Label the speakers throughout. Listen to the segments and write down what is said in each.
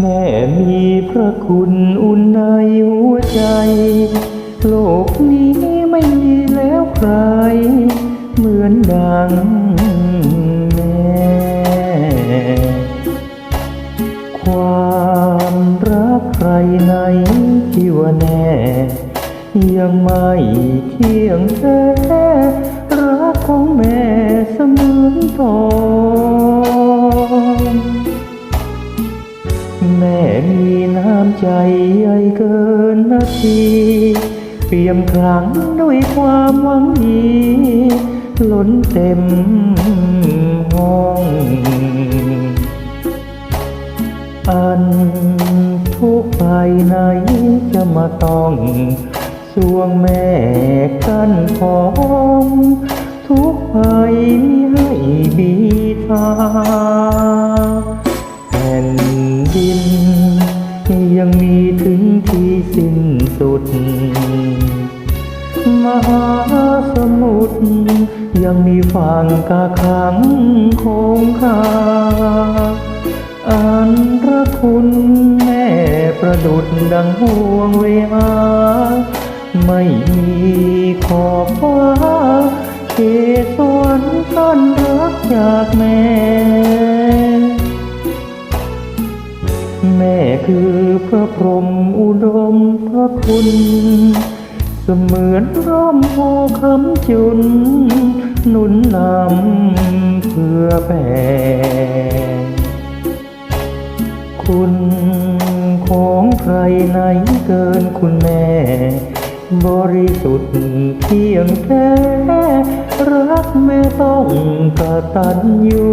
Speaker 1: แม่มีพระคุณอุ่นในหัวใจ โลกนี้ไม่มีแล้วใคร เหมือนดังแม่ ความรักใครในที่ว่าแน่ ยังไม่เที่ยงแท้รักของแม่เสมือนทอง ม่มีน้ำใจใหญ่เกินนาทีเปี่ยมครั้งด้วยความหวังดีล้นเต็มห้องอันทุกภายในจะมาต้องสวงแม่กันของทุกภัยมีให้บีทาแยังมีถึงที่สิ้นสุด มหาสมุทรยังมีฝั่งกาขังคงคาอันพระคุณแม่ประดุดดังห่วงเวหาไม่มีขอบฟ้าเขตสวรรค์ต้อนรักจากแม่ คือพระพรหมอุดมพระคุณ เสมือนร่มโพคำจุน หนุนนำเพื่อแผ่คุณของใครไหนเกินคุณแม่ บริสุทธิ์เพียงแค่รักแม่ต้องกตัญญู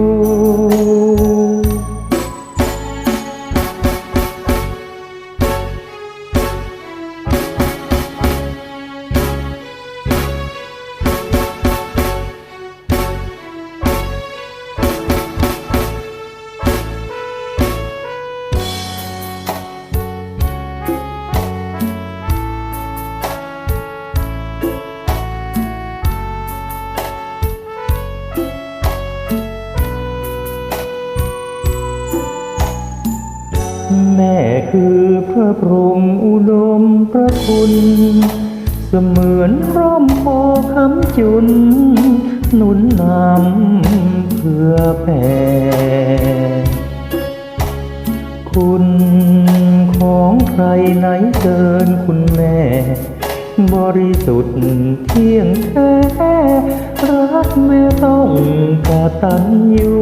Speaker 1: คือพระพรหมอุดมพระคุณ เสมือนร่มโพคำจุน หนุนนำเพื่อแผ่คุณของใครไหนเกินคุณแม่ บริสุทธิ์เที่ยงแท้ รักแม่ต้องกตัญญู